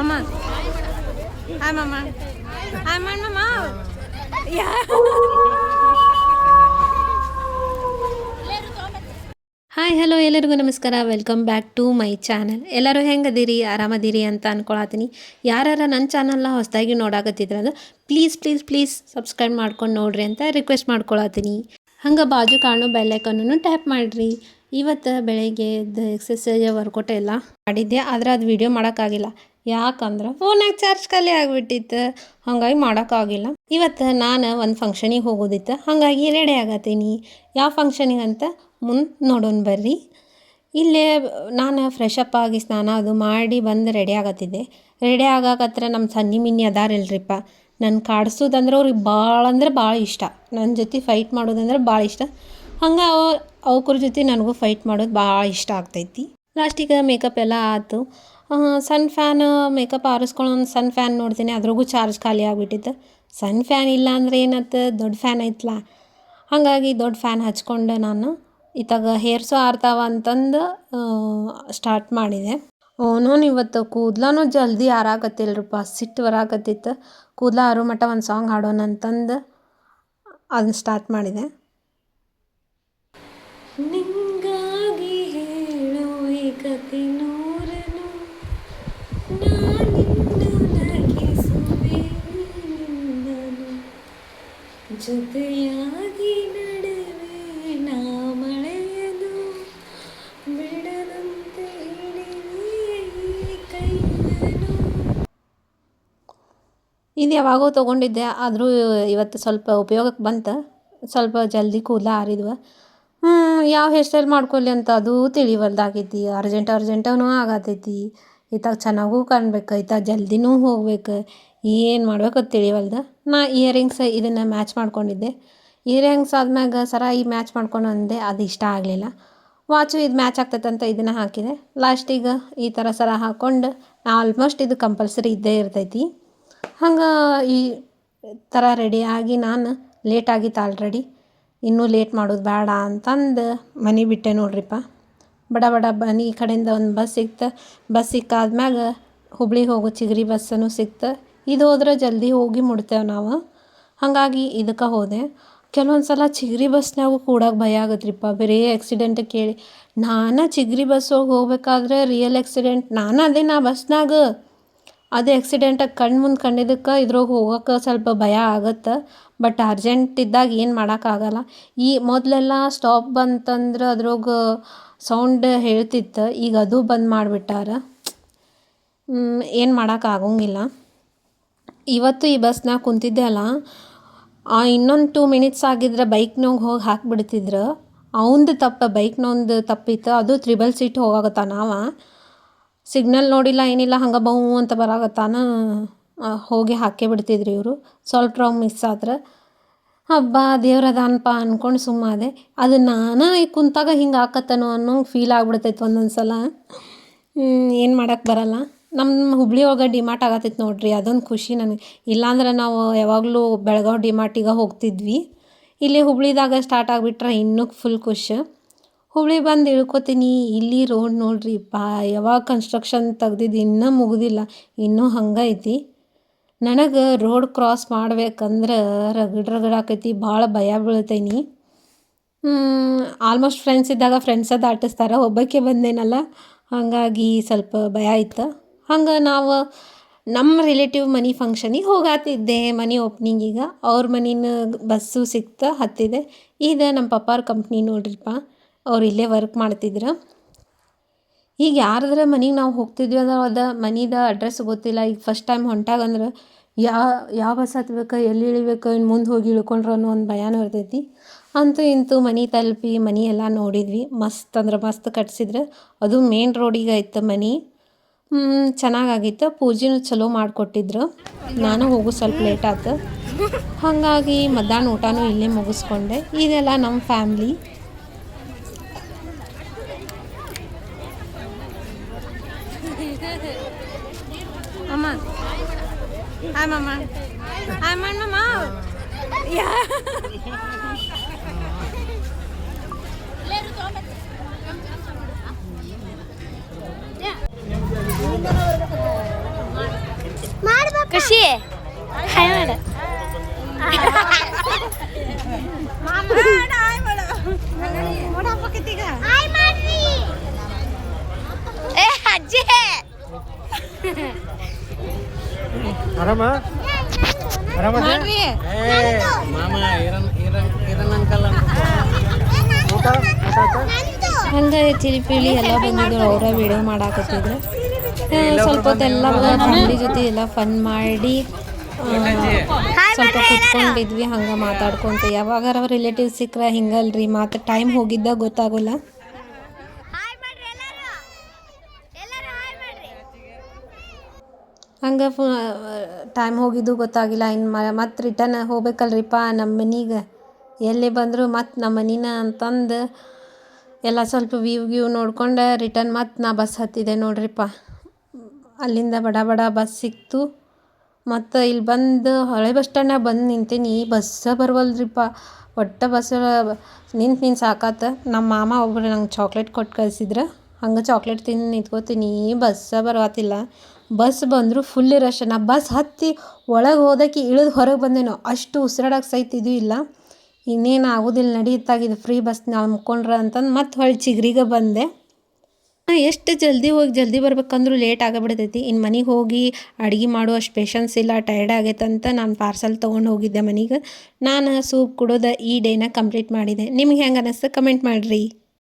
ಅಮ್ಮ ಹಾಯ್ ಮಮ್ಮ ಹಾಯ್ ಮಮ್ಮ ಹಾಯ್ ಹಲೋ ಎಲ್ಲರಿಗೂ ನಮಸ್ಕಾರ. Welcome back to my channel ಎಲ್ಲರೂ ಹೆಂಗದಿರಿ? ಆರಾಮದಿರಿ ಅಂತ ಅನ್ಕೊಳತೀನಿ ಯಾರ ನನ್ನ ಚಾನಲ್ನ ಹೊಸದಾಗಿ ನೋಡಾಕತ್ತಿದ್ರೆ ಪ್ಲೀಸ್ ಪ್ಲೀಸ್ ಪ್ಲೀಸ್ ಸಬ್ಸ್ಕ್ರೈಬ್ ಮಾಡ್ಕೊಂಡು ನೋಡ್ರಿ ಅಂತ ರಿಕ್ವೆಸ್ಟ್ ಮಾಡ್ಕೊಳತೀನಿ ಹಂಗೆ ಬಾಜು ಕಾಣೋ ಬೆಲ್ಲೈಕನ್ನು ಟ್ಯಾಪ್ ಮಾಡಿರಿ. ಇವತ್ತು ಬೆಳಗ್ಗೆ ಎಕ್ಸಸೈಜ್ ವರ್ಕೌಟ್ ಎಲ್ಲ ಮಾಡಿದ್ದೆ. ಆದರೆ ಅದು ವಿಡಿಯೋ ಮಾಡೋಕ್ಕಾಗಿಲ್ಲ ಯಾಕಂದ್ರೆ ಫೋನಾಗ ಚಾರ್ಜ್ ಖಾಲಿ ಆಗಿಬಿಟ್ಟಿತ್ತು. ಹಾಗಾಗಿ ಮಾಡೋಕ್ಕಾಗಿಲ್ಲ. ಇವತ್ತು ನಾನು ಒಂದು ಫಂಕ್ಷನಿಗೆ ಹೋಗೋದಿತ್ತು. ಹಾಗಾಗಿ ರೆಡಿ ಆಗತ್ತೀನಿ. ಯಾವ ಫಂಕ್ಷನಿಗೆ ಅಂತ ಮುಂದೆ ನೋಡೋಣ ಬರ್ರಿ. ಇಲ್ಲೇ ನಾನು ಫ್ರೆಶ್ ಅಪ್ ಆಗಿ ಸ್ನಾನ ಅದು ಮಾಡಿ ಬಂದು ರೆಡಿ ಆಗತ್ತಿದ್ದೆ. ರೆಡಿ ಆಗಾಕತ್ರ ನಮ್ಮ ಸನ್ನಿ ಮಿನ್ನಿ ಅದಾರಿಲ್ರಿಪ್ಪ. ನನ್ನ ಕಾಡಿಸೋದಂದ್ರೆ ಅವ್ರಿಗೆ ಭಾಳ ಅಂದ್ರೆ ಭಾಳ ಇಷ್ಟ. ನನ್ನ ಜೊತೆ ಫೈಟ್ ಮಾಡೋದಂದ್ರೆ ಭಾಳ ಇಷ್ಟ. ಹಂಗೆ ಅವ್ರ ಅವ್ರ ಜೊತೆ ನನಗೂ ಫೈಟ್ ಮಾಡೋದು ಭಾಳ ಇಷ್ಟ ಆಗ್ತೈತಿ. ಲಾಸ್ಟಿಗೆ ಮೇಕಪ್ ಎಲ್ಲ ಆಯ್ತು ಸಣ್ಣ ಫ್ಯಾನ್ ಮೇಕಪ್ ಆರಿಸ್ಕೊಳ್ಳೋ ಸನ್ ಫ್ಯಾನ್ ನೋಡ್ತೀನಿ. ಅದ್ರಾಗೂ ಚಾರ್ಜ್ ಖಾಲಿ ಆಗಿಬಿಟ್ಟಿತ್ತು. ಸನ್ ಫ್ಯಾನ್ ಇಲ್ಲ ಅಂದ್ರೆ ಏನತ್ತೆ ದೊಡ್ಡ ಫ್ಯಾನ್ ಐತ್ಲ? ಹಾಗಾಗಿ ದೊಡ್ಡ ಫ್ಯಾನ್ ಹಚ್ಕೊಂಡೆ ನಾನು. ಇತ್ತಾಗ ಹೇರ್ಸು ಆರ್ತಾವ ಅಂತಂದು ಸ್ಟಾರ್ಟ್ ಮಾಡಿದೆ. ಓನು ಇವತ್ತು ಕೂದ್ಲನೂ ಜಲ್ದಿ ಆರಾಕತ್ತಿಲ್ರಪ್ಪ. ಸಿಟ್ಟು ಬರಾಕತ್ತಿತ್ತು. ಕೂದಲ ಆರು ಮಟ್ಟ ಒಂದು ಸಾಂಗ್ ಹಾಡೋಣ ಅಂತಂದು ಅದನ್ನ ಸ್ಟಾರ್ಟ್ ಮಾಡಿದೆ. ನಿಂಗಾಗಿ ಹೇಳುವೆ ಕತೆ ಜೊತೆಯಾಗಿ ನಡೆವೆ ನಾ ಮಳೆಯದು ಬಿಡದಂತೆ ಇದು ಯಾವಾಗೋ ತೊಗೊಂಡಿದ್ದೆ, ಆದರೂ ಇವತ್ತು ಸ್ವಲ್ಪ ಉಪಯೋಗಕ್ಕೆ ಬಂತು. ಸ್ವಲ್ಪ ಜಲ್ದಿ ಕೂದಲ ಆರಿದ್ವು. ಯಾವ ಹೇರ್ ಸ್ಟೈಲ್ ಮಾಡ್ಕೊಳ್ಳಿ ಅಂತ ಅದು ತಿಳಿವಲ್ದಾಗೈತಿ. ಅರ್ಜೆಂಟ್ ಅರ್ಜೆಂಟನೂ ಆಗತೈತಿ. ಇತ್ತಾಗ ಚೆನ್ನಾಗೂ ಕಾಣ್ಬೇಕು, ಇತ್ತಾಗ ಜಲ್ದಿನೂ ಹೋಗ್ಬೇಕು. ಏನು ಮಾಡಬೇಕು ತಿಳಿವಲ್ದು. ನಾ ಇಯರಿಂಗ್ಸ್ ಇದನ್ನು ಮ್ಯಾಚ್ ಮಾಡ್ಕೊಂಡಿದ್ದೆ. ಇಯರಿಂಗ್ಸ್ ಆದ್ಮ್ಯಾಗ ಸರ ಈ ಮ್ಯಾಚ್ ಮಾಡ್ಕೊಂಡು ಅಂದೆ, ಅದು ಇಷ್ಟ ಆಗಲಿಲ್ಲ. ವಾಚು ಇದು ಮ್ಯಾಚ್ ಆಗ್ತೈತೆ ಅಂತ ಇದನ್ನು ಹಾಕಿದೆ. ಲಾಸ್ಟಿಗೆ ಈ ಥರ ಸರ ಹಾಕ್ಕೊಂಡು ಆಲ್ಮೋಸ್ಟ್ ಇದು ಕಂಪಲ್ಸರಿ ಇದ್ದೇ ಇರ್ತೈತಿ. ಹಂಗೆ ಈ ಥರ ರೆಡಿಯಾಗಿ ನಾನು ಲೇಟ್ ಆಗಿತ್ತು ಆಲ್ರೆಡಿ ಇನ್ನೂ ಲೇಟ್ ಮಾಡೋದು ಬೇಡ ಅಂತಂದು ಮನೆ ಬಿಟ್ಟೆ ನೋಡ್ರಿಪ್ಪ. ಬಡ ಬಡ ಮನೆ ಕಡೆಯಿಂದ ಒಂದು ಬಸ್ ಸಿಕ್ತು. ಬಸ್ ಸಿಕ್ಕಾದ್ಮ್ಯಾಗ ಹುಬ್ಳಿಗೆ ಹೋಗೋ ಚಿಗರಿ ಬಸ್ಸನ್ನು ಸಿಕ್ತು. ಇದು ಹೋದ್ರೆ ಜಲ್ದಿ ಹೋಗಿ ಮುಡ್ತೇವೆ ನಾವು. ಹಾಗಾಗಿ ಇದಕ್ಕೆ ಹೋದೆ. ಕೆಲವೊಂದು ಸಲ ಚಿಗ್ರಿ ಬಸ್ನಾಗೂ ಕೂಡಕ್ಕೆ ಭಯ ಆಗತ್ರಿಪ್ಪ. ಬರೀ ಆಕ್ಸಿಡೆಂಟ್ ಕೇಳಿ. ನಾನು ಚಿಗ್ರಿ ಬಸ್ ಒಳಗೆ ಹೋಗ್ಬೇಕಾದ್ರೆ ರಿಯಲ್ ಆ್ಯಕ್ಸಿಡೆಂಟ್ ನಾನು ಅದೇ ನಾ ಬಸ್ನಾಗ. ಅದು ಆ್ಯಕ್ಸಿಡೆಂಟಾಗಿ ಕಣ್ಣು ಮುಂದೆ ಕಂಡಿದ್ದಕ್ಕೆ ಇದ್ರಾಗ ಹೋಗೋಕೆ ಸ್ವಲ್ಪ ಭಯ ಆಗತ್ತೆ. ಬಟ್ ಅರ್ಜೆಂಟ್ ಇದ್ದಾಗ ಏನು ಮಾಡೋಕ್ಕಾಗಲ್ಲ ಈ ಮೊದಲೆಲ್ಲ ಸ್ಟಾಪ್ ಬಂತಂದ್ರೆ ಅದ್ರಾಗ ಸೌಂಡ್ ಹೇಳ್ತಿತ್ತು. ಈಗ ಅದು ಬಂದ್ ಮಾಡಿಬಿಟ್ಟಾರ. ಏನು ಮಾಡೋಕ್ಕಾಗಂಗಿಲ್ಲ ಇವತ್ತು ಈ ಬಸ್ನಾಗ ಕುಂತಿದ್ದೆ ಅಲ್ಲ ಇನ್ನೊಂದು ಟೂ ಮಿನಿಟ್ಸ್ ಆಗಿದ್ರೆ ಬೈಕ್ನಾಗ ಹೋಗಿ ಹಾಕಿಬಿಡ್ತಿದ್ರು. ಅವಂದು ತಪ್ಪು ಬೈಕ್ನೊಂದು ತಪ್ಪಿತ್ತು. ಅದು ತ್ರಿಬಲ್ ಸೀಟ್ ಹೋಗಾಕತ್ತ ನಾವ ಸಿಗ್ನಲ್ ನೋಡಿಲ್ಲ, ಏನಿಲ್ಲ, ಹಂಗೆ ಬೌ ಅಂತ ಬರಾಕತ್ತಾನ. ಹೋಗಿ ಹಾಕೇ ಬಿಡ್ತಿದ್ರು ಇವರು. ಸ್ವಲ್ಪ ರಾಂಗ್ ಮಿಸ್ ಆದ್ರೆ ಹಬ್ಬ ದೇವ್ರದಾನಪ್ಪ ಅಂದ್ಕೊಂಡು ಸುಮ್ಮದೆ. ಅದು ನಾನು ಕುಂತಾಗ ಹಿಂಗೆ ಆಕತ್ತನೋ ಅನ್ನೋ ಫೀಲ್ ಆಗ್ಬಿಡ್ತೈತೆ ಒಂದೊಂದು ಸಲ ಏನು ಮಾಡೋಕ್ಕೆ ಬರಲ್ಲ. ನಮ್ಮ ಹುಬ್ಳಿ ಒಳಗೆ ಡಿಮಾರ್ಟ್ ಆಗತ್ತೈತೆ ನೋಡ್ರಿ, ಅದೊಂದು ಖುಷಿ ನನಗೆ. ಇಲ್ಲಾಂದ್ರೆ ನಾವು ಯಾವಾಗಲೂ ಬೆಳಗಾವಿ ಡಿಮಾರ್ಟಿಗೆ ಹೋಗ್ತಿದ್ವಿ. ಇಲ್ಲಿ ಹುಬ್ಳಿದಾಗ ಸ್ಟಾರ್ಟ್ ಆಗಿಬಿಟ್ರೆ ಇನ್ನೂ ಫುಲ್ ಖುಷಿ. ಹುಬ್ಳಿ ಬಂದು ಇಳ್ಕೊತೀನಿ, ಇಲ್ಲಿ ರೋಡ್ ನೋಡ್ರಿ ಪಾ ಯಾವಾಗ ಕನ್ಸ್ಟ್ರಕ್ಷನ್ ತೆಗ್ದಿದ್ದು ಇನ್ನೂ ಮುಗ್ದಿಲ್ಲ, ಇನ್ನೂ ಹಂಗೆ ಐತಿ. ನನಗೆ ರೋಡ್ ಕ್ರಾಸ್ ಮಾಡ್ಬೇಕಂದ್ರೆ ರಗಡ್ ರಗಡ್ ಆಕೈತಿ, ಭಾಳ ಭಯ ಬೀಳ್ತೇನೆ. ಆಲ್ಮೋಸ್ಟ್ ಫ್ರೆಂಡ್ಸ್ ಇದ್ದಾಗ ಫ್ರೆಂಡ್ಸ್ ಅದು ಆಟಿಸ್ತಾರೆ ಒಬ್ಬಕ್ಕೆ ಬಂದೇನಲ್ಲ, ಹಾಗಾಗಿ ಸ್ವಲ್ಪ ಭಯ ಇತ್ತು ಹಂಗೆ ನಾವು ನಮ್ಮ ರಿಲೇಟಿವ್ ಮನೆ ಫಂಕ್ಷನಿಗೆ ಹೋಗಾತಿದ್ದೆ ಮನೆ ಓಪ್ನಿಂಗಿಗೆ ಅವ್ರ ಮನಿನ ಬಸ್ಸು ಸಿಕ್ತ, ಹತ್ತಿದೆ. ಇದು ನಮ್ಮ ಪಪ್ಪಾರ ಕಂಪ್ನಿ ನೋಡ್ರಿಪ್ಪ ಅವ್ರು ಇಲ್ಲೇ ವರ್ಕ್ ಮಾಡ್ತಿದ್ರು. ಈಗ ಯಾರದ್ರ ಮನೆಗೆ ನಾವು ಹೋಗ್ತಿದ್ವಿ ಅಂದ್ರೆ ಅದ ಮನಿದ ಅಡ್ರೆಸ್ ಗೊತ್ತಿಲ್ಲ. ಈಗ ಫಸ್ಟ್ ಟೈಮ್ ಹೊಂಟಾಗಂದ್ರೆ ಯಾ, ಯಾವ ಬಸ್ ಹತ್ಬೇಕು, ಎಲ್ಲಿ ಇಳಿಬೇಕು ಇನ್ನು ಮುಂದೆ ಹೋಗಿ ಇಳ್ಕೊಂಡ್ರು ಅನ್ನೋ ಒಂದು ಭಯನೂ ಇರ್ತೈತಿ. ಅಂತೂ ಇಂತೂ ಮನೆ ತಲುಪಿ ಮನೆ ಎಲ್ಲ ನೋಡಿದ್ವಿ. ಮಸ್ತ್ ಅಂದ್ರೆ ಮಸ್ತ್ ಕಟ್ಸಿದ್ರು. ಅದು ಮೇನ್ ರೋಡಿಗೆ ಆಯ್ತು ಮನೆ. ಚೆನ್ನಾಗಾಗಿತ್ತು. ಪೂಜೆನೂ ಚಲೋ ಮಾಡಿಕೊಟ್ಟಿದ್ರು. ನಾನು ಹೋಗು ಸ್ವಲ್ಪ ಲೇಟ್ ಆಯ್ತು ಹಾಗಾಗಿ ಮಧ್ಯಾಹ್ನ ಊಟನೂ ಇಲ್ಲೇ ಮುಗಿಸ್ಕೊಂಡೆ. ಇದೆಲ್ಲ ನಮ್ಮ ಫ್ಯಾಮ್ಲಿ ಅಮ್ಮ. ಯಾ ಖುಷಿ. ಹಾಯ್ ಮಾಡ. ಏ ಅಜ್ಜಿ. ಆರಾಮ? ಆರಾಮ ಮಾಮ ಇರನ್ ಇರನ್ ಇರನ್ ಅಂಕಲ್ ಊಟ? ಊಟ ಆಯ್ತಾ? ಹಂಗೆ ಎಲ್ಲ ಬಂದಿದ್ರು ಅವರ ವಿಡಿಯೋ ಮಾಡಾಕತ್ತಿದ್ರು. ಸ್ವಲ್ಪ ಹೊತ್ತೆಲ್ಲ ಫ್ಯಾಮಿಲಿ ಜೊತೆ ಎಲ್ಲ ಫನ್ ಮಾಡಿ ಸ್ವಲ್ಪ ಕುತ್ಕೊಂಡಿದ್ವಿ ಹಂಗೆ ಮಾತಾಡ್ಕೊಂತ. ಯಾವಾಗಾರ ರಿಲೇಟಿವ್ ಸಿಕ್ಕರೆ ಹಿಂಗಲ್ರಿ ಮತ್ತೆ ಟೈಮ್ ಹೋಗಿದ್ದ ಗೊತ್ತಾಗೋಲ್ಲ. ಹಂಗೆ ಫು ಟೈಮ್ ಹೋಗಿದ್ದು ಗೊತ್ತಾಗಿಲ್ಲ. ಇನ್ನು ಮತ್ತೆ ರಿಟರ್ನ್ ಹೋಗ್ಬೇಕಲ್ರಿಪ್ಪ ನಮ್ಮ ಮನೆಗೆ. ಎಲ್ಲಿ ಬಂದರೂ ಮತ್ತೆ ನಮ್ಮ ಮನಿನ ಅಂತಂದು ಎಲ್ಲ ಸ್ವಲ್ಪ ವ್ಯೂ ವ್ಯೂ ನೋಡ್ಕೊಂಡು ರಿಟರ್ನ್ ಮತ್ತೆ ನಾ ಬಸ್ ಹತ್ತಿದೆ ನೋಡ್ರಿಪ್ಪ ಅಲ್ಲಿಂದ ಬಡ ಬಡ ಬಸ್ ಸಿಕ್ತು. ಮತ್ತು ಇಲ್ಲಿ ಬಂದು ಹಳೆ ಬಸ್ ಸ್ಟ್ಯಾಂಡ್ನಾಗ ಬಂದು ನಿಂತೀನಿ. ಬಸ್ಸ ಬರವಲ್ದ್ರಿಪ್ಪ ಒಟ್ಟು ಬಸ್ ನಿಂತು ನಿಂತು ಸಾಕಾತ. ನಮ್ಮ ಮಾಮ ಒಬ್ಬರು ನಂಗೆ ಚಾಕ್ಲೇಟ್ ಕೊಟ್ಟು ಕಳ್ಸಿದ್ರು. ಹಂಗೆ ಚಾಕ್ಲೇಟ್ ತಿಂದು ನಿಂತ್ಕೋತೀನಿ. ಬಸ್ಸ ಬರವತ್ತಿಲ್ಲ. ಬಸ್ ಬಂದರೂ ಫುಲ್ ರಶ್ ನಾ ಬಸ್ ಹತ್ತಿ ಒಳಗೆ ಹೋದಕ್ಕೆ ಇಳಿದು ಹೊರಗೆ ಬಂದೇನೋ. ಅಷ್ಟು ಉಸಿರಾಡೋಕೆ ಸಹಿತ ಇದು ಇಲ್ಲ. ಇನ್ನೇನು ಆಗೋದಿಲ್ಲ ನಡೀತಾಗಿದ್ದು ಫ್ರೀ ಬಸ್ ನಂಬ್ಕೊಂಡ್ರೆ ಅಂತಂದು ಮತ್ತೆ ಹೊಳ್ಳಿ ಚಿಗ್ರಿಗೆ ಬಂದೆ. ಎಷ್ಟು ಜಲ್ದಿ ಹೋಗಿ, ಜಲ್ದಿ ಬರ್ಬೇಕಂದ್ರೂ ಲೇಟ್ ಆಗಬಿಡ್ತೈತಿ. ಇನ್ನು ಮನೆಗೆ ಹೋಗಿ ಅಡುಗೆ ಮಾಡೋ ಅಷ್ಟು ಪೇಷನ್ಸ್ ಇಲ್ಲ ಟೈರ್ಡ್ ಆಗೈತಂತ ನಾನು ಪಾರ್ಸಲ್ ತೊಗೊಂಡು ಹೋಗಿದ್ದೆ ಮನೆಗೆ. ನಾನು ಸೂಪ್ ಕೊಡೋದು ಈ ಡೇನ ಕಂಪ್ಲೀಟ್ ಮಾಡಿದೆ. ನಿಮ್ಗೆ ಹೆಂಗೆ ಅನ್ನಿಸ್ತು ಕಮೆಂಟ್ ಮಾಡಿರಿ.